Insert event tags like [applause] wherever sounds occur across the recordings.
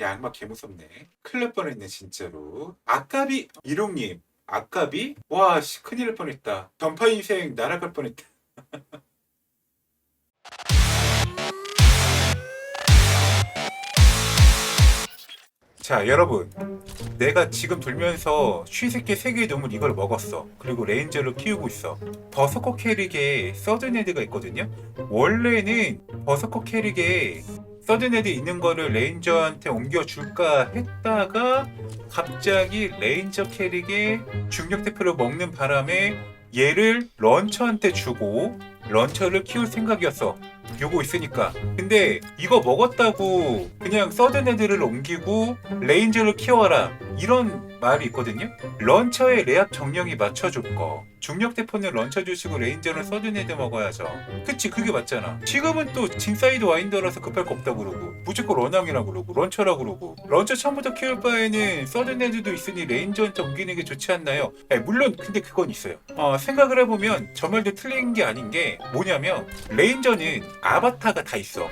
야 악마 개 무섭네. 큰일 날 뻔했네 진짜로. 아까비 이롱님 아까비? 와 씨, 큰일 날 뻔했다. 전파 인생 날아갈 뻔했다. [laughs] 자 여러분. 내가 지금 돌면서 쉬새끼 세개의 놈을 이걸 먹었어. 그리고 레인저를 키우고 있어. 버서커 캐릭에 서든헤드가 있거든요? 원래는 버서커 캐릭에 서든헤드 있는 거를 레인저한테 옮겨줄까 했다가 갑자기 레인저 캐릭에 중력 대표를 먹는 바람에 얘를 런처한테 주고 런처를 키울 생각이었어. 요거 있으니까. 근데 이거 먹었다고 그냥 서든헤드를 옮기고 레인저를 키워라 이런 말이 있거든요. 런처의 레압 정령이 맞춰줄 거. 중력 대포는 런처 주시고 레인저는 서든헤드 먹어야죠. 그치 그게 맞잖아. 지금은 또 진사이드 와인더라서 급할 거 없다 그러고 무조건 런왕이라 그러고 런처라 그러고. 런처 처음부터 키울 바에는 서든헤드도 있으니 레인저한테 옮기는 게 좋지 않나요? 에, 물론 근데 그건 있어요. 어, 생각을 해보면 저 말도 틀린 게 아닌 게 뭐냐면 레인저는 아바타가 다 있어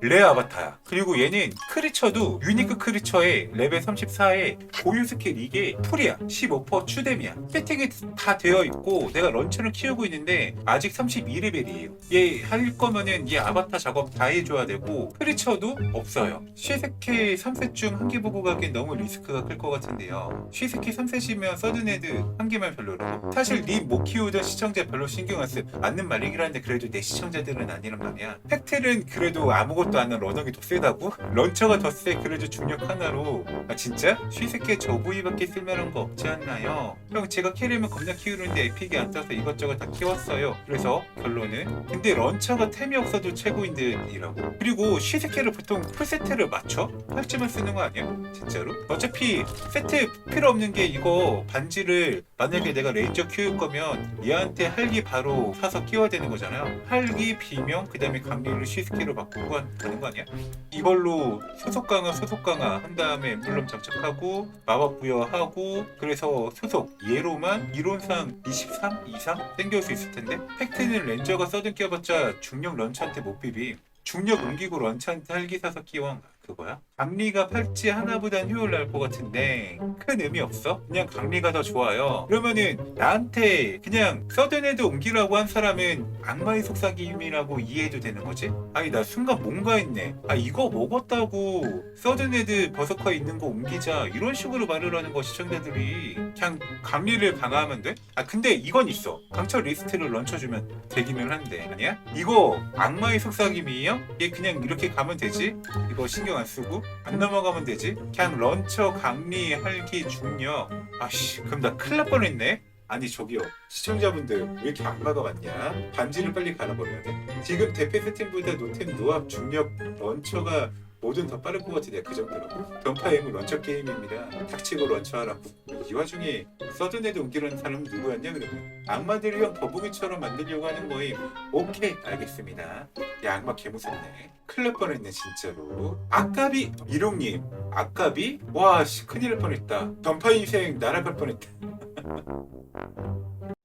레 아바타야. 그리고 얘는 크리처도 유니크 크리처에 레벨 34에 고유 스킬 이게 풀이야. 15% 추뎀이야. 세팅이 다 되어 있고 내가 런처를 키우고 있는데 아직 32레벨이에요. 얘 할 거면은 얘 아바타 작업 다 해줘야 되고 크리처도 없어요. 쉬세케 3셋 중한 개 보고 가기엔 너무 리스크가 클 것 같은데요. 쉬세케 3셋이면 서든헤드 한 개만 별로라고? 사실 니못 키우던 시청자 별로 신경 안 쓰, 않는 말이긴 한데 그래도 내 시청자들은 아니란 말이야. 팩트는 그래도 아무것도 않은 런너기 더 세다고? 런처가 더 세. 그래도 중력 하나로. 아 진짜? 쉬새끼 저 부위밖에 쓸만한 거 없지 않나요? 형 제가 캐리면 겁나 키우는데 에픽이 안 떠서 이것저것 다 키웠어요. 그래서 결론은 근데 런처가 템이 없어도 최고인 듯이라고. 그리고 쉬새끼를 보통 풀세트를 맞춰? 팔찌만 쓰는 거 아니야? 진짜로? 어차피 세트 필요 없는 게 이거 반지를 만약에 내가 레인저 키울 거면 얘한테 할기 바로 사서 끼워야 되는 거잖아요. 할기, 비명, 그 다음에 강리를 쉬스키로 바꾸고 가는 거 아니야? 이걸로 소속 강화, 소속 강화 한 다음에 엠블럼 장착하고 마법 부여하고 그래서 소속 얘로만 이론상 23 이상 땡겨올 수 있을 텐데 팩트는 렌저가 써든 끼워봤자 중력 런처한테 못 비비. 중력 옮기고 런처한테 할기 사서 끼워 그거야? 강리가 팔찌 하나보단 효율 날 것 같은데 큰 의미 없어? 그냥 강리가 더 좋아요. 그러면은 나한테 그냥 서든헤드 옮기라고 한 사람은 악마의 속삭임이라고 이해해도 되는 거지? 아니 나 순간 뭔가 했네. 아 이거 먹었다고 서든헤드 버서커에 있는 거 옮기자 이런 식으로 말을 하는 거 시청자들이 그냥 강리를 강화하면 돼? 아 근데 이건 있어. 강철 리스트를 런쳐주면 되기는 한데 아니야? 이거 악마의 속삭임이에요? 얘 그냥 이렇게 가면 되지? 이거 신경 안 쓰고 안 넘어가면 되지? 그냥 런처, 강리, 할기, 중력 아씨 그럼 나 큰일 날 뻔했네? 아니 저기요 시청자분들 왜 이렇게 악마가 많냐? 반지를 빨리 갈아버려야 돼 지금 대패 세팅보다 노템 노합, 중력, 런처가 뭐든 더 빠를 것 내가 그 정도라고 던파임은 런처 게임입니다. 닥치고 런처하라고 이 와중에 서든헤드 옮기려는 사람은 누구였냐? 그러면 악마들이 형 거북이처럼 만들려고 하는 거임. 오케이 알겠습니다. 야 악마 개무섭네. 큰일 날 뻔했네 진짜로. 아까비 이롱님. 아까비? 와 씨, 큰일 날 뻔했다. 전파 인생 날아갈 뻔했다 [laughs]